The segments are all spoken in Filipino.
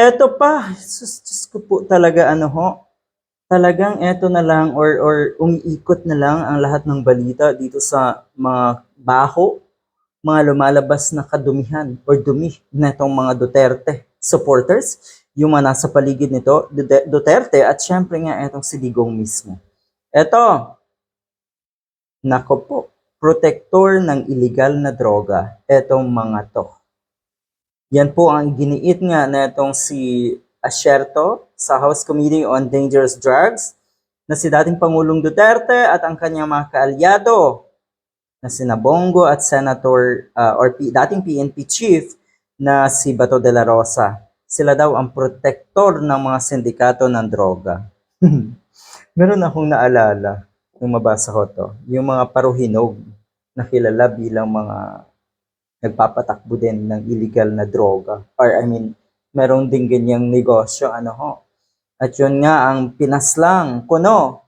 Eto pa, sus, Diyos ko po talaga ano ho, talagang eto na lang or, or umiikot na lang ang lahat ng balita dito sa mga baho, mga lumalabas na kadumihan or dumi na itong mga Duterte supporters, yung mga nasa paligid nito, Dute- Duterte at syempre nga etong si Digong mismo. Eto, nako po, protektor ng illegal na droga, etong mga to. Yan po ang giniit nga na itong si Asherto sa House Committee on Dangerous Drugs na si dating Pangulong Duterte at ang kanyang mga kaalyado na si Bongo at Senator uh, or P- dating PNP chief na si Bato de la Rosa. Sila daw ang protektor ng mga sindikato ng droga. Meron akong naalala nung mabasa ko to, yung mga paruhinog na kilala bilang mga nagpapatakbo din ng illegal na droga. Or I mean, meron din ganyang negosyo, ano ho. At yun nga ang pinaslang kuno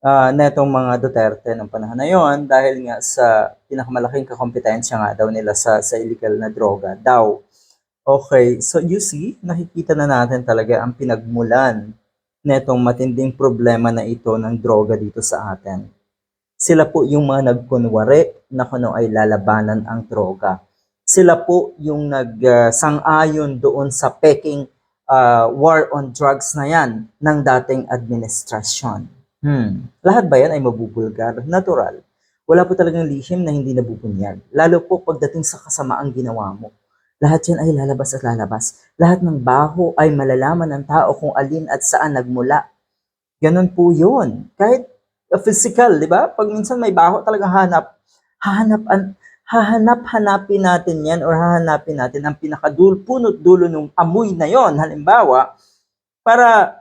uh, netong mga Duterte ng panahon na yon dahil nga sa pinakamalaking kakompetensya nga daw nila sa, sa illegal na droga daw. Okay, so you see, nakikita na natin talaga ang pinagmulan netong matinding problema na ito ng droga dito sa atin sila po yung mga nagkunwari na kuno ay lalabanan ang droga. Sila po yung nag-sangayon doon sa peking uh, war on drugs na yan ng dating administrasyon. Hmm. Lahat ba yan ay mabubulgar? Natural. Wala po talagang lihim na hindi nabubunyag. Lalo po pagdating sa kasamaang ginawa mo. Lahat yan ay lalabas at lalabas. Lahat ng baho ay malalaman ng tao kung alin at saan nagmula. Ganon po yun. Kahit uh, physical, di ba? Pag minsan may baho talagang hanap, hahanap, an, hahanap-hanapin natin yan or hahanapin natin ang pinakadul, punot dulo ng amoy na yon halimbawa, para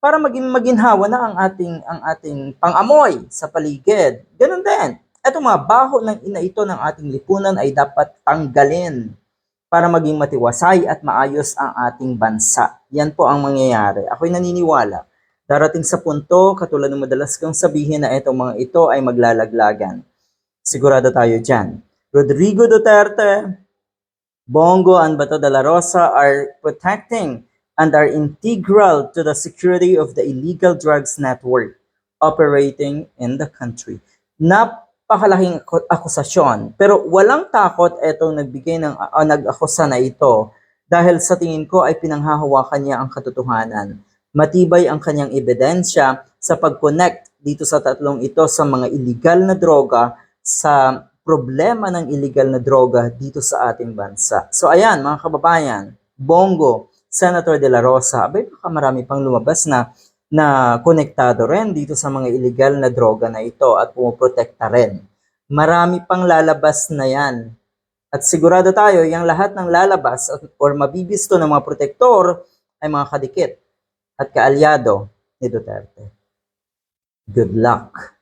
para maging maginhawa na ang ating ang ating pangamoy sa paligid. Ganun din. Etong mga baho ng ina ito ng ating lipunan ay dapat tanggalin para maging matiwasay at maayos ang ating bansa. Yan po ang mangyayari. Ako'y naniniwala darating sa punto, katulad ng madalas kong sabihin na itong mga ito ay maglalaglagan. Sigurado tayo dyan. Rodrigo Duterte, Bongo and Bato de la Rosa are protecting and are integral to the security of the illegal drugs network operating in the country. Napakalaking akusasyon, pero walang takot itong nagbigay ng uh, nag-akusa na ito dahil sa tingin ko ay pinanghahawakan niya ang katotohanan matibay ang kanyang ebidensya sa pag-connect dito sa tatlong ito sa mga illegal na droga sa problema ng illegal na droga dito sa ating bansa. So ayan mga kababayan, Bongo, Senator De La Rosa, abay baka marami pang lumabas na na konektado rin dito sa mga illegal na droga na ito at pumoprotekta rin. Marami pang lalabas na yan. At sigurado tayo, yung lahat ng lalabas or mabibisto ng mga protektor ay mga kadikit at kaalyado ni Duterte. Good luck.